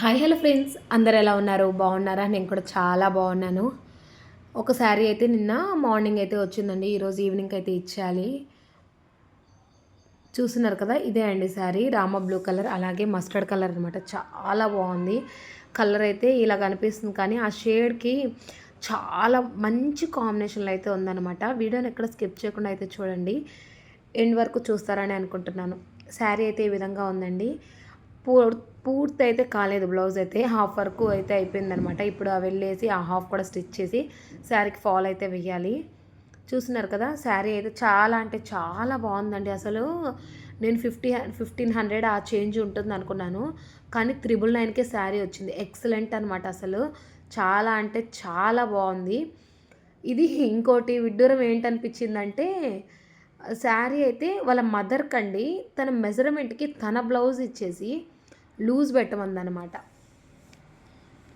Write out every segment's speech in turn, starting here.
Hi hello friends. అందరు ఎలా ఉన్నారు? బాగున్నారా? నేను కూడా చాలా బాగున్నాను. ఒక శారీ అయితే నిన్న మార్నింగ్ అయితే వచ్చిందండి. ఈరోజు ఈవినింగ్ అయితే ఇచ్చేయాలి. చూస్తున్నారు కదా ఇదే అండి శారీ. రామ బ్లూ కలర్ అలాగే మస్టర్డ్ కలర్ అనమాట చాలా బాగుంది. కలర్ అయితే ఇలా కనిపిస్తుంది కానీ ఆ షేడ్కి చాలా మంచి కాంబినేషన్లో అయితే ఉందన్నమాట. వీడియోని ఎక్కడ స్కిప్ చేయకుండా అయితే చూడండి. ఎండ్ వరకు చూస్తారని అనుకుంటున్నాను. శారీ అయితే ఈ విధంగా ఉందండి. పూర్ పూర్తి అయితే కాలేదు బ్లౌజ్ అయితే. హాఫ్ వరకు అయితే అయిపోయిందనమాట. ఇప్పుడు వెళ్ళేసి ఆ హాఫ్ కూడా స్టిచ్ చేసి శారీకి ఫాల్ అయితే వెయ్యాలి. చూస్తున్నారు కదా శారీ అయితే చాలా అంటే చాలా బాగుందండి. అసలు నేను ఫిఫ్టీ ఫిఫ్టీన్ హండ్రెడ్ ఆ చేంజ్ ఉంటుంది అనుకున్నాను. కానీ త్రిబుల్ నైన్కే శారీ వచ్చింది. ఎక్సలెంట్ అనమాట అసలు. చాలా అంటే చాలా బాగుంది. ఇది ఇంకోటి విడ్డూరం ఏంటనిపించిందంటే శారీ అయితే వాళ్ళ మదర్ కండి తన మెజర్మెంట్కి తన బ్లౌజ్ ఇచ్చేసి లూజ్ పెట్టమందనమాట.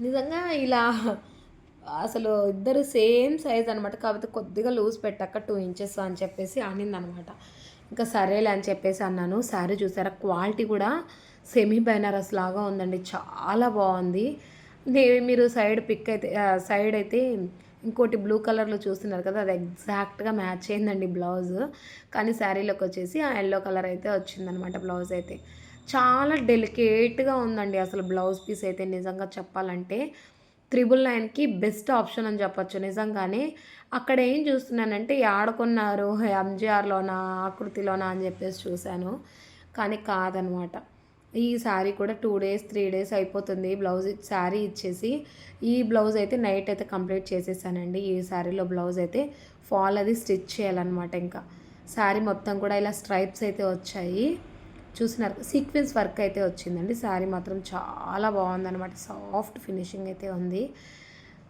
నిజంగా ఇలా అసలు ఇద్దరు సేమ్ సైజ్ అనమాట. కాకపోతే కొద్దిగా లూజ్ పెట్టాక టూ ఇంచెస్ అని చెప్పేసి అనిందనమాట. ఇంకా సరేలే అని చెప్పేసి అన్నాను. శారీ చూసారా? క్వాలిటీ కూడా సెమీ బెనారస్ లాగా ఉందండి. చాలా బాగుంది. మీరు సైడ్ పిక్ అయితే సైడ్ అయితే ఇంకోటి బ్లూ కలర్లో చూస్తున్నారు కదా అది ఎగ్జాక్ట్గా మ్యాచ్ అయిందండి బ్లౌజ్. కానీ శారీలోకి వచ్చేసి ఆ ఎల్లో కలర్ అయితే వచ్చిందనమాట బ్లౌజ్ అయితే చాలా డెలికేట్గా ఉందండి. అసలు బ్లౌజ్ పీస్ అయితే నిజంగా చెప్పాలంటే త్రిబుల్ నైన్కి బెస్ట్ ఆప్షన్ అని చెప్పొచ్చు. నిజంగానే అక్కడ ఏం చూస్తున్నానంటే ఆడుకున్నారు ఎంజీఆర్లోనా ఆకృతిలోనా అని చెప్పేసి చూశాను. కానీ కాదనమాట. ఈ శారీ కూడా టూ డేస్ త్రీ డేస్ అయిపోతుంది. బ్లౌజ్ శారీ ఇచ్చేసి ఈ బ్లౌజ్ అయితే నైట్ అయితే కంప్లీట్ చేసేసానండి. ఈ శారీలో బ్లౌజ్ అయితే ఫాల్ అది స్టిచ్ చేయాలన్నమాట ఇంకా. శారీ మొత్తం కూడా ఇలా స్ట్రైప్స్ అయితే వచ్చాయి. చూసినారు. సీక్వెన్స్ వర్క్ అయితే వచ్చిందండి. శారీ మాత్రం చాలా బాగుందన్నమాట. సాఫ్ట్ ఫినిషింగ్ అయితే ఉంది.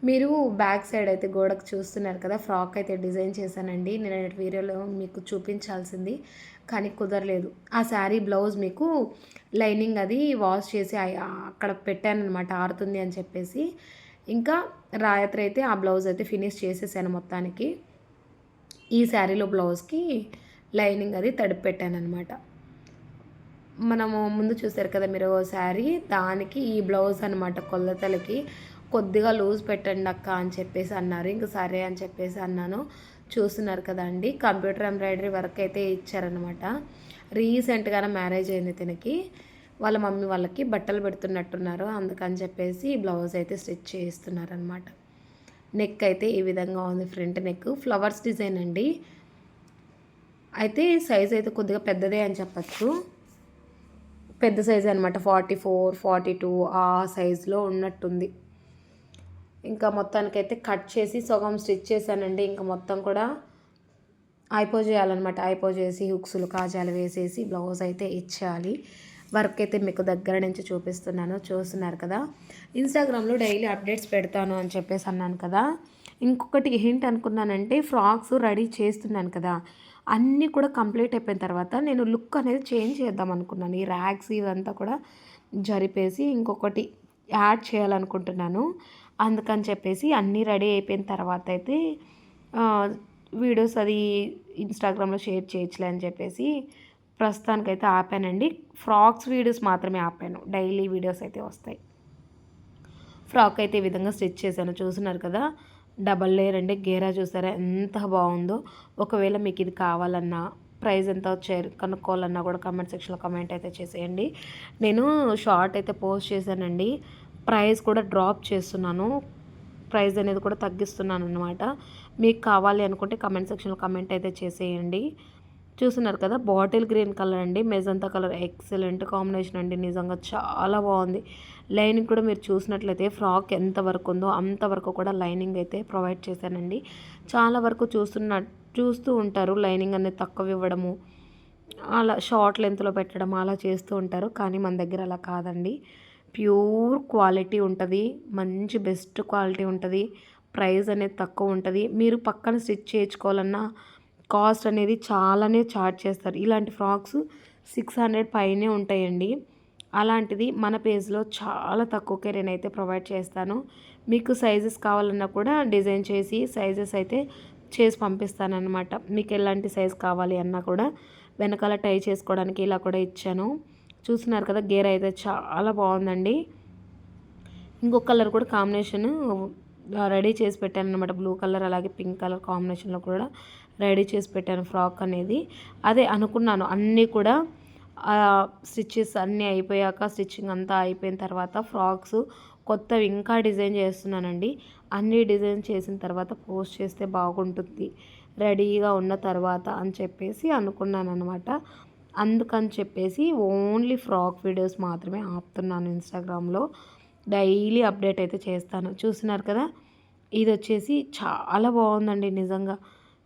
మీరు బ్యాక్ సైడ్ అయితే గోడకు చూస్తున్నారు కదా ఫ్రాక్ అయితే డిజైన్ చేశానండి. నేను వీడియోలో మీకు చూపించాల్సింది కానీ కుదరలేదు. ఆ శారీ బ్లౌజ్ మీకు లైనింగ్ అది వాష్ చేసి అక్కడ పెట్టానమాట ఆరుతుంది అని చెప్పేసి. ఇంకా రాయత్రి అయితే ఆ బ్లౌజ్ అయితే ఫినిష్ చేసేసాను మొత్తానికి. ఈ శారీలో బ్లౌజ్కి లైనింగ్ అది తడిపి పెట్టాను అనమాట మనము ముందు చూసారు కదా మీరు శారీ దానికి ఈ బ్లౌజ్ అనమాట కొల్లతలకి కొద్దిగా లూజ్ పెట్టండి అక్క అని చెప్పేసి అన్నారు. ఇంక సరే అని చెప్పేసి అన్నాను. చూస్తున్నారు కదండి కంప్యూటర్ ఎంబ్రాయిడరీ వర్క్ అయితే ఇచ్చారనమాట రీసెంట్గానే మ్యారేజ్ అయింది తినకి. వాళ్ళ మమ్మీ వాళ్ళకి బట్టలు పెడుతున్నట్టున్నారు. అందుకని చెప్పేసి బ్లౌజ్ అయితే స్టిచ్ చేస్తున్నారనమాట నెక్ అయితే ఈ విధంగా ఉంది. ఫ్రంట్ నెక్ ఫ్లవర్స్ డిజైన్ అండి. అయితే సైజ్ అయితే కొద్దిగా పెద్దదే అని చెప్పచ్చు. పెద్ద సైజ్ అనమాట ఫార్టీ ఫోర్ ఫార్టీ టూ ఆ సైజులో ఉన్నట్టుంది. ఇంకా మొత్తానికైతే కట్ చేసి సగం స్టిచ్ చేశానండి. ఇంకా మొత్తం కూడా ఐపో చేయాలన్నమాట. ఐపో చేసి హుక్స్లు కాజాలు వేసేసి బ్లౌజ్ అయితే ఇచ్చేయాలి వర్క్ అయితే మీకు దగ్గర నుంచి చూపిస్తున్నాను. చూస్తున్నారు కదా. ఇన్స్టాగ్రామ్లో డైలీ అప్డేట్స్ పెడతాను అని చెప్పేసి అన్నాను కదా. ఇంకొకటి ఏంటి అనుకున్నానంటే ఫ్రాక్స్ రెడీ చేస్తున్నాను కదా. అన్నీ కూడా కంప్లీట్ అయిపోయిన తర్వాత నేను లుక్ అనేది చేంజ్ చేద్దాం అనుకున్నాను. ఈ ర్యాక్స్ ఇవంతా కూడా జరిపేసి ఇంకొకటి యాడ్ చేయాలనుకుంటున్నాను. అందుకని చెప్పేసి అన్నీ రెడీ అయిపోయిన తర్వాత అయితే వీడియోస్ అది ఇన్స్టాగ్రామ్లో షేర్ చేయొచ్చులే అని చెప్పేసి ప్రస్తుతానికైతే ఆపానండి. ఫ్రాక్స్ వీడియోస్ మాత్రమే ఆపాను. డైలీ వీడియోస్ అయితే వస్తాయి. ఫ్రాక్ అయితే ఈ విధంగా స్టిచ్ చేశాను. చూస్తున్నారు కదా? డబల్ లేయర్ అంటే గేరా చూసారా? ఎంత బాగుందో. ఒకవేళ మీకు ఇది కావాలన్నా ప్రైస్ ఎంత వచ్చారు కనుక్కోవాలన్నా కూడా కమెంట్ సెక్షన్లో కమెంట్ అయితే చేసేయండి. నేను షార్ట్ అయితే పోస్ట్ చేశానండి. ప్రైస్ కూడా డ్రాప్ చేస్తున్నాను. ప్రైస్ అనేది కూడా తగ్గిస్తున్నాను అనమాట మీకు కావాలి అనుకుంటే కమెంట్ సెక్షన్లో కమెంట్ అయితే చేసేయండి. చూస్తున్నారు కదా బాటిల్ గ్రీన్ కలర్ అండి మెజంతా కలర్ ఎక్సలెంట్ కాంబినేషన్ అండి నిజంగా చాలా బాగుంది. లైనింగ్ కూడా మీరు చూసినట్లయితే ఫ్రాక్ ఎంత వరకు ఉందో అంతవరకు కూడా లైనింగ్ అయితే ప్రొవైడ్ చేశానండి. చాలా వరకు చూస్తున్న చూస్తూ ఉంటారు లైనింగ్ అనేది తక్కువ ఇవ్వడము అలా షార్ట్ లెంత్లో పెట్టడం అలా చేస్తూ ఉంటారు కానీ మన దగ్గర అలా కాదండి. ప్యూర్ క్వాలిటీ ఉంటుంది మంచి బెస్ట్ క్వాలిటీ ఉంటుంది ప్రైస్ అనేది తక్కువ ఉంటుంది. మీరు పక్కన స్టిచ్ చేయించుకోవాలన్నా కాస్ట్ అనేది చాలానే చార్జ్ చేస్తారు. ఇలాంటి ఫ్రాక్స్ సిక్స్ హండ్రెడ్ పైనే ఉంటాయండి. అలాంటిది మన పేజ్లో చాలా తక్కువకే నేనైతే ప్రొవైడ్ చేస్తాను. మీకు సైజెస్ కావాలన్నా కూడా డిజైన్ చేసి సైజెస్ అయితే చేసి పంపిస్తానమాట మీకు ఎలాంటి సైజ్ కావాలి అన్నా కూడా వెనకాల టై చేసుకోవడానికి ఇలా కూడా ఇచ్చాను. చూస్తున్నారు కదా గేర్ అయితే చాలా బాగుందండి. ఇంకొక కలర్ కూడా కాంబినేషన్ రెడీ చేసి పెట్టాను అనమాట బ్లూ కలర్ అలాగే పింక్ కలర్ కాంబినేషన్లో కూడా రెడీ చేసి పెట్టాను ఫ్రాక్ అనేది. అదే అనుకున్నాను. అన్నీ కూడా స్టిచ్చెస్ అన్నీ అయిపోయాక స్టిచ్చింగ్ అంతా అయిపోయిన తర్వాత ఫ్రాక్స్ కొత్తవి ఇంకా డిజైన్ చేస్తున్నానండి. అన్ని డిజైన్ చేసిన తర్వాత పోస్ట్ చేస్తే బాగుంటుంది. రెడీగా ఉన్న తర్వాత అని చెప్పేసి అనుకున్నాను అనమాట అందుకని చెప్పేసి ఓన్లీ ఫ్రాక్ వీడియోస్ మాత్రమే ఆపుతున్నాను ఇన్స్టాగ్రామ్లో. డైలీ అప్డేట్ అయితే చేస్తాను. చూస్తున్నారు కదా? ఇది వచ్చేసి చాలా బాగుందండి నిజంగా.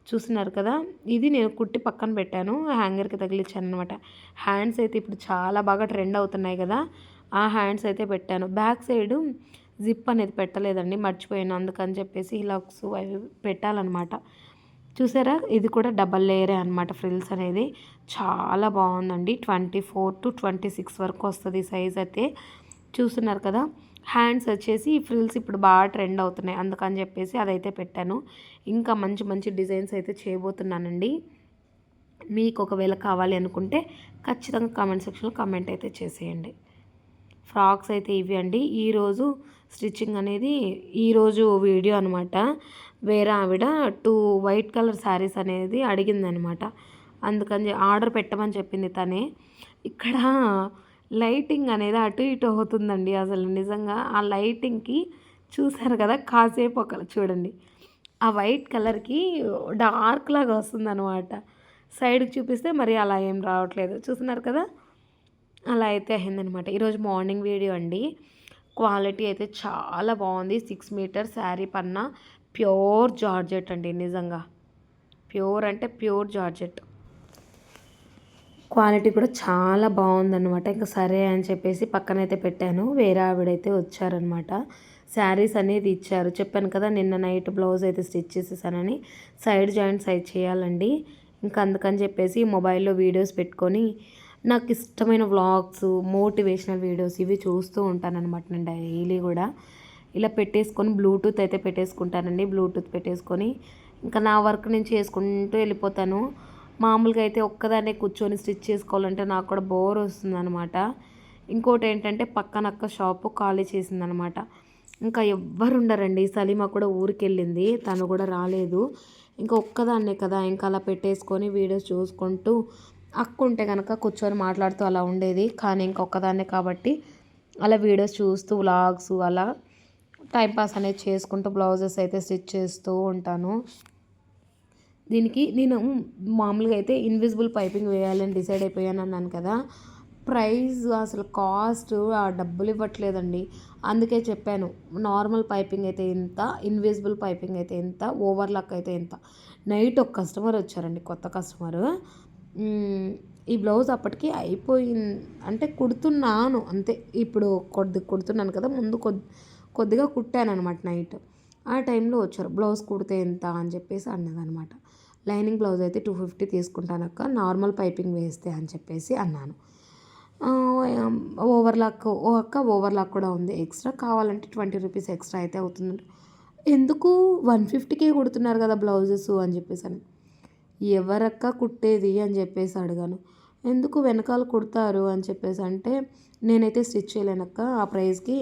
చూస్తున్నారు కదా ఇది నేను కుట్టి పక్కన పెట్టాను. హ్యాంగర్కి తగిలించాను అనమాట హ్యాండ్స్ అయితే ఇప్పుడు చాలా బాగా ట్రెండ్ అవుతున్నాయి కదా ఆ హ్యాండ్స్ అయితే పెట్టాను. బ్యాక్ సైడ్ జిప్ అనేది పెట్టలేదండి మర్చిపోయాను. అందుకని చెప్పేసి హిలాక్స్ అవి పెట్టాలన్నమాట. చూసారా? ఇది కూడా డబల్ లేయరే అనమాట ఫ్రిల్స్ అనేది. చాలా బాగుందండి. Twenty four to twenty six వరకు వస్తుంది సైజ్ అయితే. చూస్తున్నారు కదా హ్యాండ్స్ వచ్చేసి ఫ్రిల్స్ ఇప్పుడు బాగా ట్రెండ్ అవుతున్నాయి. అందుకని చెప్పేసి అదైతే పెట్టాను. ఇంకా మంచి మంచి డిజైన్స్ అయితే చేయబోతున్నానండి. మీకు ఒకవేళ కావాలి అనుకుంటే ఖచ్చితంగా కామెంట్ సెక్షన్లో కామెంట్ అయితే చేసేయండి. ఫ్రాక్స్ అయితే ఇవి అండి. ఈరోజు స్టిచ్చింగ్ అనేది ఈరోజు వీడియో అనమాట వేరే ఆవిడ టూ వైట్ కలర్ శారీస్ అనేది అడిగిందనమాట అందుకని ఆర్డర్ పెట్టమని చెప్పింది తనే. ఇక్కడ లైటింగ్ అనేది అటు ఇటు అవుతుందండి అసలు నిజంగా. ఆ లైటింగ్కి చూసారు కదా కాసేపు ఒక చూడండి. ఆ వైట్ కలర్కి డార్క్ లాగా వస్తుంది అనమాట సైడ్కి చూపిస్తే మరి అలా ఏం రావట్లేదు. చూస్తున్నారు కదా? అలా అయితే అయిందనమాట ఈరోజు మార్నింగ్ వీడియో అండి. క్వాలిటీ అయితే చాలా బాగుంది. సిక్స్ మీటర్ శారీ పన్న ప్యూర్ జార్జెట్ అండి నిజంగా. ప్యూర్ అంటే ప్యూర్ జార్జెట్. క్వాలిటీ కూడా చాలా బాగుందన్నమాట. ఇంకా సరే అని చెప్పేసి పక్కనైతే పెట్టాను. వేరే ఆవిడైతే వచ్చారనమాట శారీస్ అనేది ఇచ్చారు. చెప్పాను కదా నిన్న నైట్ బ్లౌజ్ అయితే స్టిచ్ చేసేసానని. సైడ్ జాయింట్ సైజ్ చేయాలండి. ఇంకా అందుకని చెప్పేసి మొబైల్లో వీడియోస్ పెట్టుకొని నాకు ఇష్టమైన వ్లాగ్స్ మోటివేషనల్ వీడియోస్ ఇవి చూస్తూ ఉంటానన్నమాట నేను డైలీ కూడా. ఇలా పెట్టేసుకొని బ్లూటూత్ అయితే పెట్టేసుకుంటానండి. బ్లూటూత్ పెట్టేసుకొని ఇంకా నా వర్క్ నేను చేసుకుంటూ వెళ్ళిపోతాను. మామూలుగా అయితే ఒక్కదాన్నే కూర్చొని స్టిచ్ చేసుకోవాలంటే నాకు కూడా బోర్ వస్తుందనమాట ఇంకోటి ఏంటంటే పక్కనక్క షాపు ఖాళీ చేసిందనమాట ఇంకా ఎవ్వరు ఉండరండి. సలీమా కూడా ఊరికి వెళ్ళింది తను కూడా రాలేదు. ఇంకా ఒక్కదాన్నే కదా. ఇంకా అలా పెట్టేసుకొని వీడియోస్ చూసుకుంటూ అక్క ఉంటే కనుక కూర్చొని మాట్లాడుతూ అలా ఉండేది. కానీ ఇంకొకదాన్నే కాబట్టి అలా వీడియోస్ చూస్తూ వ్లాగ్స్ అలా టైంపాస్ అనేది చేసుకుంటూ బ్లౌజెస్ అయితే స్టిచ్ చేస్తూ ఉంటాను. దీనికి నేను మామూలుగా అయితే ఇన్విజిబుల్ పైపింగ్ వేయాలని డిసైడ్ అయిపోయాను అన్నాను కదా. ప్రైస్ అసలు కాస్ట్ ఆ డబ్బులు ఇవ్వట్లేదండి. అందుకే చెప్పాను నార్మల్ పైపింగ్ అయితే ఎంత ఇన్విజిబుల్ పైపింగ్ అయితే ఎంత ఓవర్లాక్ అయితే ఎంత నైట్ ఒక కస్టమర్ వచ్చారండి కొత్త కస్టమర్ ఈ బ్లౌజ్ అప్పటికి అయిపోయింది అంటే కుడుతున్నాను అంతే. ఇప్పుడు కొద్ది కుడుతున్నాను కదా ముందు కొద్ది కొద్దిగా కుట్టాను అనమాట నైట్ ఆ టైంలో వచ్చారు బ్లౌజ్ కుడితే ఎంత అని చెప్పేసి అన్నదనమాట లైనింగ్ బ్లౌజ్ అయితే టూ ఫిఫ్టీ తీసుకుంటానక్క. నార్మల్ పైపింగ్ వేస్తే అని చెప్పేసి అన్నాను. ఓవర్లాక్ ఓ అక్క ఓవర్లాక్ కూడా ఉంది ఎక్స్ట్రా. కావాలంటే ట్వంటీ రూపీస్ ఎక్స్ట్రా అయితే అవుతుంది ఎందుకు? వన్ ఫిఫ్టీకే కుడుతున్నారు కదా బ్లౌజెస్ అని చెప్పేసి అని. ఎవరక్క కుట్టేది అని చెప్పేసి అడిగాను. ఎందుకు వెనకాల కుడతారు అని చెప్పేసి అంటే నేనైతే స్టిచ్ చేయలేనక్క. ఆ ప్రైస్కి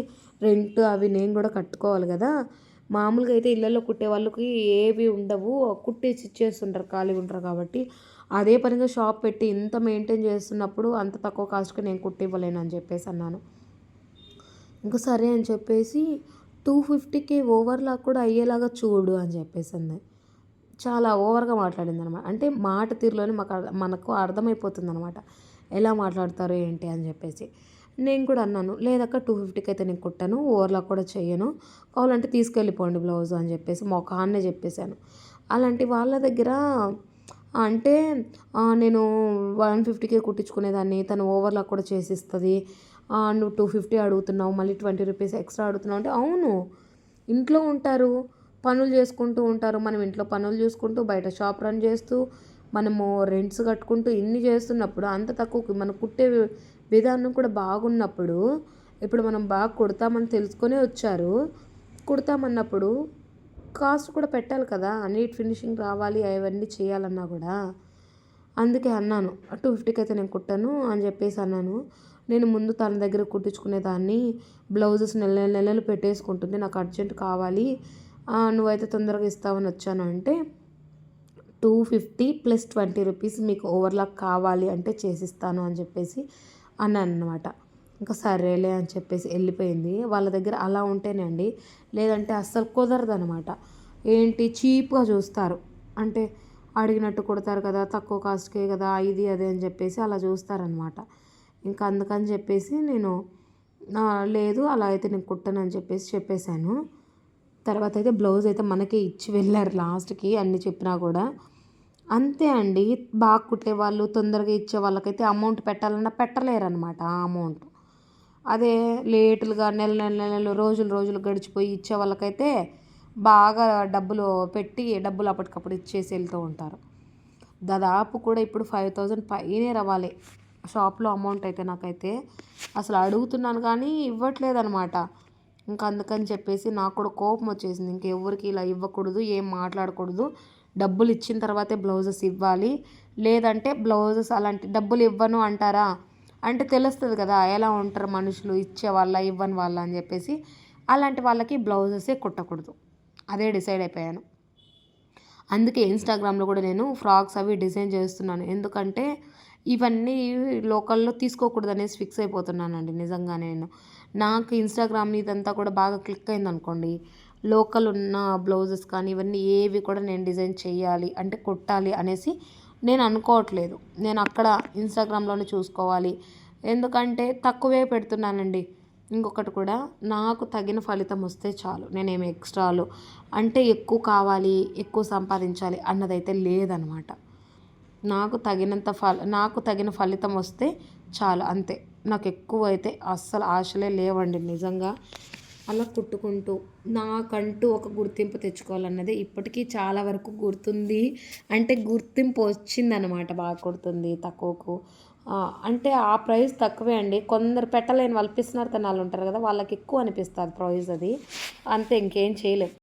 రెంట్ అవి నేను కూడా కట్టుకోవాలి కదా. మామూలుగా అయితే ఇళ్ళల్లో కుట్టే వాళ్ళకి ఏవి ఉండవు. కుట్టేసి ఇచ్చేస్తుంటారు ఖాళీగా ఉంటారు కాబట్టి. అదే పనిగా షాప్ పెట్టి ఇంత మెయింటైన్ చేస్తున్నప్పుడు అంత తక్కువ కాస్ట్కి నేను కుట్టివ్వలేను అని చెప్పేసి అన్నాను. ఇంకా సరే అని చెప్పేసి టూ ఫిఫ్టీకి ఓవర్లాక్ కూడా అయ్యేలాగా చూడు అని చెప్పేసి అంది. చాలా ఓవర్గా మాట్లాడింది అనమాట అంటే మాట తీరులోనే మాకు మనకు అర్థమైపోతుంది అనమాట ఎలా మాట్లాడతారు ఏంటి అని చెప్పేసి. నేను కూడా అన్నాను లేదక్క టూ ఫిఫ్టీకి అయితే నేను కుట్టాను ఓవర్లా కూడా చేయను కావాలంటే తీసుకెళ్ళిపోండి బ్లౌజ్ అని చెప్పేసి మొఖాన్నే చెప్పేశాను. అలాంటి వాళ్ళ దగ్గర అంటే నేను వన్ ఫిఫ్టీకే కుట్టించుకునేదాన్ని తను ఓవర్లా కూడా చేసిస్తుంది నువ్వు టూ ఫిఫ్టీ అడుగుతున్నావు మళ్ళీ ట్వంటీ రూపీస్ ఎక్స్ట్రా అడుగుతున్నావు అంటే అవును ఇంట్లో ఉంటారు పనులు చేసుకుంటూ ఉంటారు మనం ఇంట్లో పనులు చూసుకుంటూ బయట షాప్ రన్ చేస్తూ మనము రెంట్స్ కట్టుకుంటూ ఇన్ని చేస్తున్నప్పుడు అంత తక్కువకి మనం కుట్టే విధానం కూడా బాగున్నప్పుడు ఇప్పుడు మనం బాగా కుడతామని తెలుసుకొని వచ్చారు. కుడతామన్నప్పుడు కాస్ట్ కూడా పెట్టాలి కదా నీట్ ఫినిషింగ్ రావాలి అవన్నీ చేయాలన్నా కూడా. అందుకే అన్నాను టూ ఫిఫ్టీకి అయితే నేను కుట్టాను అని చెప్పేసి అన్నాను. నేను ముందు తన దగ్గర కుట్టించుకునేదాన్ని బ్లౌజెస్ నెల నెల నెలలు పెట్టేసుకుంటుంది నాకు అర్జెంట్ కావాలి నువ్వైతే తొందరగా ఇస్తావని వచ్చాను అంటే two fifty plus twenty rupees మీకు ఓవర్లాక్ కావాలి అంటే చేసిస్తాను అని చెప్పేసి అన్నాను అనమాట ఇంకా సరేలే అని చెప్పేసి వెళ్ళిపోయింది. వాళ్ళ దగ్గర అలా ఉంటేనే అండి లేదంటే అస్సలు కుదరదు అనమాట ఏంటి? చీప్గా చూస్తారు. అంటే అడిగినట్టు కొడతారు కదా తక్కువ కాస్ట్కే కదా ఇది అదే అని చెప్పేసి అలా చూస్తారనమాట ఇంకా అందుకని చెప్పేసి నేను లేదు అలా అయితే నేను కుట్టను అని చెప్పేసి చెప్పేశాను. తర్వాత అయితే బ్లౌజ్ అయితే మనకే ఇచ్చి వెళ్ళారు లాస్ట్కి అన్ని చెప్పినా కూడా. అంతే అండి. బాగా కుట్టేవాళ్ళు తొందరగా ఇచ్చే వాళ్ళకైతే అమౌంట్ పెట్టాలన్నా పెట్టలేరు అనమాట ఆ అమౌంట్. అదే లేటులుగా నెల నెల నెలలు రోజులు రోజులు గడిచిపోయి ఇచ్చే వాళ్ళకైతే బాగా డబ్బులు పెట్టి డబ్బులు అప్పటికప్పుడు ఇచ్చేసి వెళ్తూ ఉంటారు. దాదాపు కూడా ఇప్పుడు ఫైవ్ థౌజండ్ పైనే రావాలి. షాప్లో అమౌంట్ అయితే నాకైతే అసలు అడుగుతున్నాను కానీ ఇవ్వట్లేదనమాట ఇంకా అందుకని చెప్పేసి నాకు కూడా కోపం వచ్చేసింది. ఇంకెవ్వరికి ఇలా ఇవ్వకూడదు ఏం మాట్లాడకూడదు. డబ్బులు ఇచ్చిన తర్వాతే బ్లౌజెస్ ఇవ్వాలి. లేదంటే బ్లౌజెస్ అలాంటి డబ్బులు ఇవ్వను అంటారా? అంటే తెలుస్తుంది కదా ఎలా ఉంటారు మనుషులు ఇచ్చే వాళ్ళ ఇవ్వని వాళ్ళ అని చెప్పేసి. అలాంటి వాళ్ళకి బ్లౌజెసే కుట్టకూడదు. అదే డిసైడ్ అయిపోయాను. అందుకే ఇన్స్టాగ్రామ్లో కూడా నేను ఫ్రాక్స్ అవి డిజైన్ చేస్తున్నాను. ఎందుకంటే ఇవన్నీ లోకల్లో తీసుకోకూడదు అనేసి ఫిక్స్ అయిపోతున్నానండి నిజంగా నేను. నాకు ఇన్స్టాగ్రామ్ ఇదంతా కూడా బాగా క్లిక్ అయింది అనుకోండి లోకల్ ఉన్న బ్లౌజెస్ కానీ ఇవన్నీ ఏవి కూడా నేను డిజైన్ చేయాలి అంటే కుట్టాలి అనేసి నేను అనుకోవట్లేదు. నేను అక్కడ ఇన్స్టాగ్రామ్లోనే చూసుకోవాలి. ఎందుకంటే తక్కువే పెడుతున్నానండి. ఇంకొకటి కూడా నాకు తగిన ఫలితం వస్తే చాలు. నేనేమి ఎక్స్ట్రాలు అంటే ఎక్కువ కావాలి ఎక్కువ సంపాదించాలి అన్నదైతే లేదనమాట. నాకు తగినంత ఫల నాకు తగిన ఫలితం వస్తే చాలు అంతే. నాకు ఎక్కువ అయితే అస్సలు ఆశలే లేవండి నిజంగా. అలా కుట్టుకుంటూ నాకంటూ ఒక గుర్తింపు తెచ్చుకోవాలన్నది ఇప్పటికీ చాలా వరకు గుర్తుంది. అంటే గుర్తింపు వచ్చిందనమాట బాగా కుడుతుంది తక్కువకు. అంటే ఆ ప్రైస్ తక్కువే అండి. కొందరు పెట్టలేని వాళ్ళు పిసినారు వాళ్ళు ఉంటారు కదా వాళ్ళకి ఎక్కువ అనిపిస్తుంది ప్రైస్ అది. అంతే ఇంకేం చేయలేం.